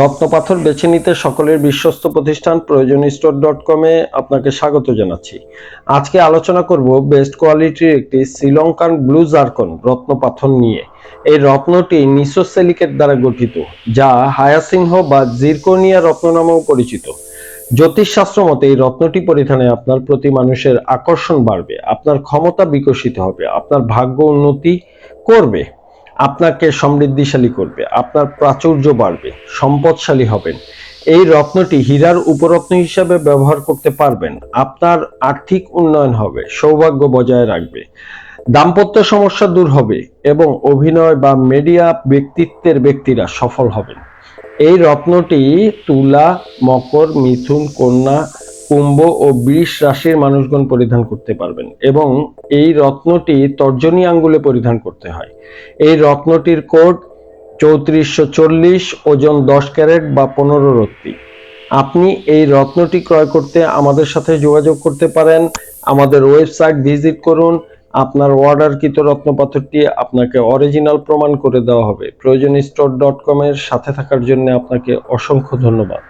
রত্নপাথর বেছে নিতে সকলের বিশ্বস্ত প্রতিষ্ঠান প্রয়োজন স্টোর ডট কমে আপনাকে স্বাগত জানাচ্ছি। আজকে আলোচনা করব বেস্ট কোয়ালিটির একটি শ্রীলঙ্কান ব্লু জারকন রত্নপাথর নিয়ে। এই রত্নটি নিসোসেলিকেট দ্বারা গঠিত, যা হায়াসিংহ বা জিরকোনিয়া রত্ন নামেও পরিচিত। জ্যোতিষশাস্ত্র মতে এই রত্নটি পরিধানে আপনার প্রতি মানুষের আকর্ষণ বাড়বে, আপনার ক্ষমতা বিকশিত হবে, আপনার ভাগ্য উন্নতি করবে, আপনাকে সমৃদ্ধিশালী করবে, আপনার প্রাচুর্য বাড়বে, সম্পদশালী হবেন। এই রত্নটি হীরার উপরত্ন হিসাবে ব্যবহার করতে পারবেন, আপনার আর্থিক উন্নয়ন হবে, সৌভাগ্য বজায় রাখবে, দাম্পত্য সমস্যা দূর হবে এবং অভিনয় বা মিডিয়া ব্যক্তিত্বের ব্যক্তিরা সফল হবেন। এই রত্নটি তুলা, মকর, মিথুন, কন্যা, কুম্ভ ও বৃষ রাশির মানুষগণ পরিধান করতে পারবেন এবং এই রত্নটি তর্জনী আঙ্গুলে পরিধান করতে হয়। এই রত্নটির কোড চৌত্রিশশো চল্লিশ, ওজন দশ ক্যারেট বা পনেরো রত্তি। আপনি এই রত্নটি ক্রয় করতে আমাদের সাথে যোগাযোগ করতে পারেন। আমাদের ওয়েবসাইট ভিজিট করুন। আপনার অর্ডারকৃত রত্নপাথরটি আপনাকে অরিজিনাল প্রমাণ করে দেওয়া হবে। প্রয়োজন স্টোর ডট কমের সাথে থাকার জন্য আপনাকে অসংখ্য ধন্যবাদ।